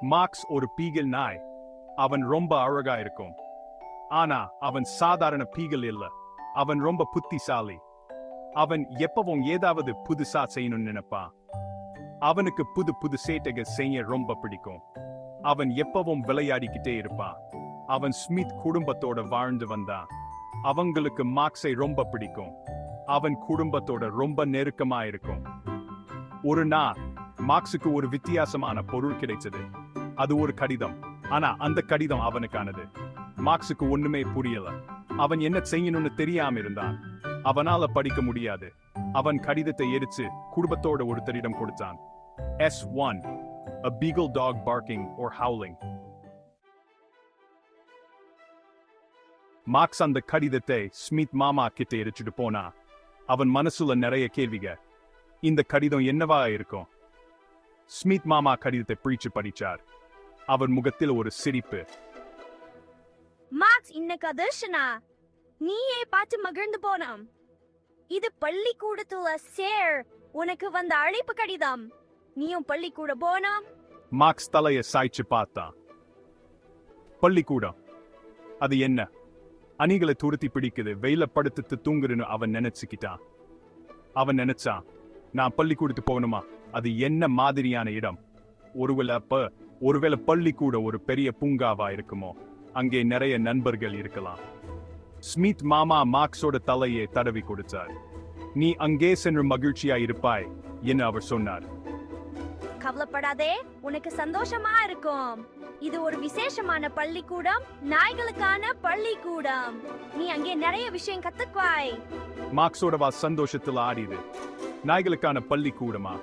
Marks ஒரு beagle நாய். அவன் ரொம்ப அழகா இருக்கும். ஆனா அவன் சாதாரண பீகல் இல்ல. அவன் ரொம்ப புத்திசாலி. அவன் எப்பவும் ஏதாவது புதுசா செய்யணும்னு நினைப்பான். அவனுக்கு புது புது சேட்டைகள் செய்ய ரொம்ப பிடிக்கும். அவன் எப்பவும் விளையாடிக்கிட்டே இருப்பான். அவன் ஸ்மித் குடும்பத்தோட வாழ்ந்து வந்தான். அவங்களுக்கு மார்க்ஸை ரொம்ப பிடிக்கும். அவன் குடும்பத்தோட ரொம்ப நெருக்கமா இருக்கும். ஒரு நாள் மார்க்ஸுக்கு ஒரு வித்தியாசமான பொருள் கிடைச்சது. அது ஒரு கடிதம். ஆனா அந்த கடிதம் அவனுக்கானது. மார்க்ஸுக்கு ஒண்ணுமே புரியல. அவன் என்ன செய்யணும்னு தெரியாம இருந்தான். அவனால படிக்க முடியாது. அவன் கடிதத்தை எரிச்சு குடும்பத்தோட ஒருத்தரிடம் கொடுத்தான். S one a beagle dog barking or howling. Marks அந்த கடிதத்தை ஸ்மித் மாமா கிட்ட எரிச்சுட்டு போனா அவன் மனசுல நிறைய கேள்விக இந்த கடிதம் என்னவா இருக்கும்? ஸ்மித் மாமா கடிதத்தை பிரிச்சு படிச்சார். அவர் முகத்தில் ஒரு சிரிப்பு. மார்க்ஸ் இன்னைக்கு அதிர்ஷனா நீயே பார்த்து மகிழ்ந்து போனோம். இது பள்ளிக்கூடத்துல சேர் உனக்கு வந்த அழைப்பு கடிதம். நீயும் பள்ளிக்கூட போனோம். மார்க்ஸ் தலையை சாய்ச்சு பார்த்தான் பள்ளிக்கூடம். அது என்ன? அணிகளை துருத்தி பிடிக்குது வெயில படுத்துட்டு தூங்குறன்னு அவன் நினைச்சுக்கிட்டான். அவன் நினைச்சான் நான் பள்ளிக்கூடத்துக்கு போகணுமா? அது என்ன மாதிரியான இடம்? ஒருவேளை அப்ப ஒருவேளை பள்ளிக்கூட ஒரு பெரிய பூங்காவா இருக்குமோ? அங்கே நிறைய நண்பர்கள் இருக்கலாம். ஸ்மித் மாமா மார்க்ஸோட தலையை தடவி கொடுத்தார். நீ அங்கே சென்று மகிழ்ச்சியா இருப்பாய் என்று அவர் சொன்னார். கவலைப்படாதே உனக்கு சந்தோஷமா இருக்கும். இது ஒரு விசேஷமான பள்ளிக்கூடம் நாய்களுக்கான பள்ளிக்கூடம். நீ அங்கே நிறைய விஷயம் கத்துக்குவாய். மார்க்ஸோட வா சந்தோஷத்துல ஆடிது நாய்களுக்கான பள்ளிக்கூடமா?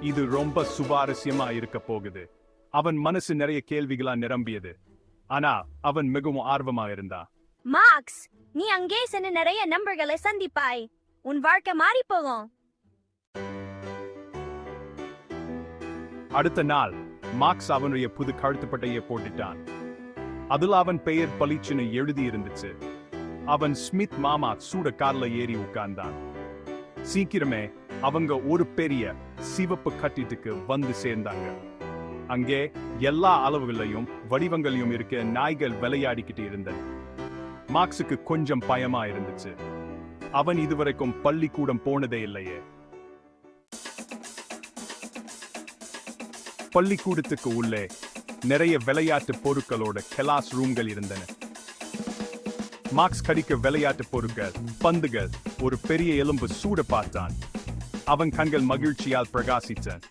இது ரொம்ப சுவாரஸ்யமா இருக்க போகுது. அவன் மனசு நிறைய கேள்விகளா நிரம்பியது. ஆனா அவன் மிகவும் ஆர்வமா இருந்தான் மார்க்ஸ் நீ அங்கே சென்று நிறைய நண்பர்களை சந்திப்பாய். உன் வாழ்க்கை மாறி போகும். அடுத்த நாள் மார்க்ஸ் அவனுடைய புது கழுத்துப்பட்டையை போட்டுட்டான். அதுல அவன் பெயர் பளிச்சுன்னு எழுதி இருந்துச்சு அவன் ஸ்மித் மாமா சூட கார்ல ஏறி உட்கார்ந்தான். சீக்கிரமே அவங்க ஒரு பெரிய சிவப்பு கட்டிட்டுக்கு வந்து சேர்ந்தாங்க. அங்கே எல்லா அளவுகளையும் வடிவங்களையும் இருக்க நாய்கள் விளையாடிக்கிட்டு இருந்தது. மார்க்ஸுக்கு கொஞ்சம் பயமா இருந்துச்சு. அவன் இதுவரைக்கும் பள்ளிக்கூடம் போனதே இல்லையே. பள்ளிக்கூடத்துக்கு உள்ளே நிறைய விளையாட்டு பொருட்களோட கிளாஸ் ரூம்கள் இருந்தன. மார்க்ஸ் கடிக்க விளையாட்டு பொருட்கள் பந்துகள் ஒரு பெரிய எலும்பு சூட பார்த்தான். அவன் கண்கள் மகிழ்ச்சியால் பிரகாசித்தன்.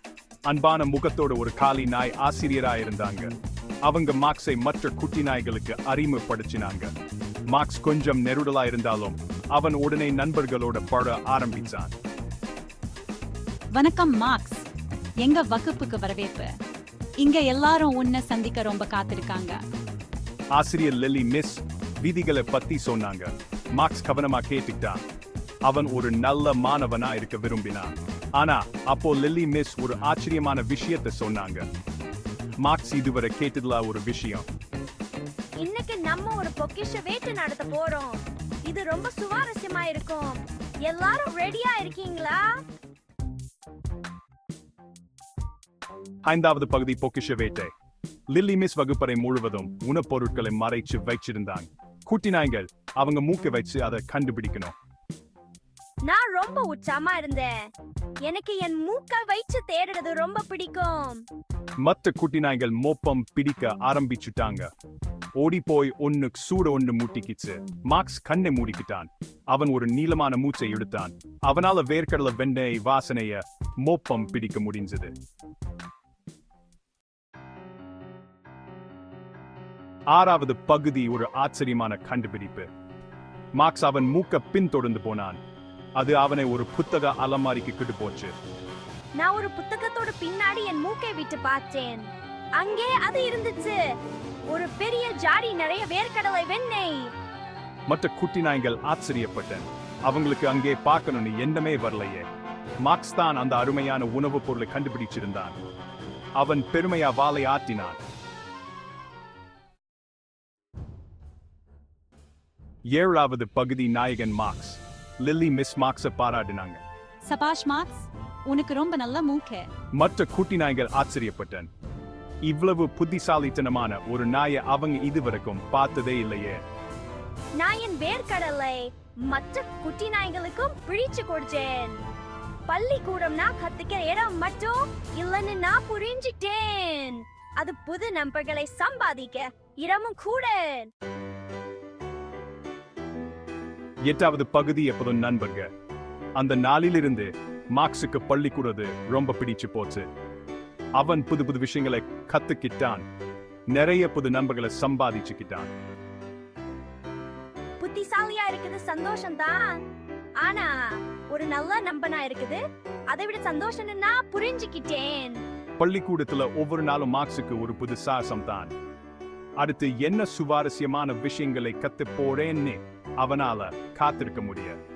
அன்பான முகத்தோட ஒரு காலி நாய் ஆசிரியரா இருந்தாங்க அவங்க மார்க்ஸை மற்ற குட்டி நாய்களுக்கு அறிமுகப்படுத்தினாங்க. மார்க்ஸ் கொஞ்சம் நெருடலா இருந்தாலும் அவன் உடனே நண்பர்களோட பட ஆரம்பிச்சான் வணக்கம் மார்க்ஸ். எங்க வகுப்புக்கு வரவேற்பு? இங்க எல்லாரும் உன்னை சந்திக்க ரொம்ப காத்திருக்காங்க. ஆசிரியர் லில்லி மிஸ் விதிகளை பத்தி சொன்னாங்க. மார்க்ஸ் கவனமா கேட்டுக்கிட்டான். அவன் ஒரு நல்ல மாணவனா இருக்க விரும்பினான். ஆனா அப்போ லில்லி மிஸ் ஒரு ஆச்சரியமான விஷயத்தை சொன்னாங்க. மார்க்ஸ் இதுவரை கேட்டதுல ஒரு விஷயம். இன்னைக்கு நம்ம ஒரு பொக்கிஷ வேட்டு நடத்த போறோம். இது ரொம்ப சுவாரஸ்யமா இருக்கும். எல்லாரும் ரெடியா இருக்கீங்களா? ஐந்தாவது பகுதி பொக்கிஷ வேட்டை. லில்லி மிஸ் வகுப்பறை முழுவதும் உணப்பொருட்களை மறைச்சு வச்சிருந்தாங்க குட்டி நாய்கள் அவங்க மூக்க வச்சு அதை கண்டுபிடிக்கணும். நான் ரொம்ப உற்சாகமா இருந்தேன். எனக்கு என் மூக்க வைச்சு தேடுறது ரொம்ப பிடிக்கும். மத்த குட்டி நாய்கள் மோப்பம் பிடிக்க ஆரம்பிச்சுட்டாங்க. ஓடி போய் ஒன்னு சூட ஒன்னு மூட்டிக்கிச்சு. மார்க்ஸ் கண்ணை மூடிக்கிட்டான். அவன் ஒரு நீளமான மூச்சை எடுத்தான். அவனால வேர்க்கடலை வெண்ணெய் வாசனைய மோப்பம் பிடிக்க முடிஞ்சது. ஆறாவது பகுதி ஒரு ஆச்சரியமான கண்டுபிடிப்பு. மார்க்ஸ் அவன் மூக்க பின்தொடர்ந்து போனான். அது அவனை ஒரு புத்தக அலமாரிக்கு கிட்டு போச்சு. நான் ஒரு புத்தகத்தோட பின்னாடி என் மூக்கை விட்டு பார்த்தேன். அங்கே அது இருந்துச்சு. ஒரு பெரிய ஜாடி நிறைய வேர்க்கடலை வெண்ணெய். மற்ற குட்டி நாய்கள் ஆச்சரியப்பட்டன. அவங்களுக்கு அங்கே பார்க்கணும்னு எண்ணமே வரலையே. மார்க்ஸ் தான் அந்த அருமையான உணவுப் பொருளை கண்டுபிடிச்சிருந்தான். அவன் பெருமையா வாளை ஆட்டினான். ஏழாவது பகுதி நாயகன் மார்க்ஸ். லில்லி மிஸ் மார்க்ஸ பாராட்டினாங்க. சபாஷ் மார்க்ஸ் உனக்கு ரொம்ப நல்ல மூக்கு. மற்ற குட்டி நாய்கள் ஆச்சரியப்பட்டன. இவ்வளவு புத்திசாலித்தனமான ஒரு நாயை அவங்க இதுவரைக்கும் பார்த்ததே இல்லையே. நாயின் வேர்க்கடலை மற்ற குட்டி நாய்களுக்கும் பிழிச்சு கொடுத்தேன். பள்ளிக்கூடம்னா கத்துக்கிற இடம் மட்டும் இல்லைன்னு நான் புரிஞ்சுட்டேன். அது புது நண்பர்களை சம்பாதிக்க இடமும் கூட. எட்டாவது பகுதி எப்போதும் நண்பர்கள். அந்த நாளிலிருந்து மார்க்ஸுக்கு பள்ளிக்கூடது ரொம்ப பிடிச்சு போச்சு. அவன் புது புது விஷயங்களை கத்துக்கிட்டான். நிறைய புது நண்பர்களை சம்பாதிச்சுக்கிட்டான். புத்திசாலியா இருக்குது சந்தோஷம்தான். ஆனா ஒரு நல்ல நம்பனா இருக்குது. அதை விட சந்தோஷம்னு நான் புரிஞ்சுக்கிட்டேன். பள்ளிக்கூடத்துல ஒவ்வொரு நாளும் மார்க்ஸுக்கு ஒரு புது சாகசம் தான் அடுத்து என்ன சுவாரஸ்யமான விஷயங்களை கத்து போறேன்னு அவனால காத்திருக்க முடியாது.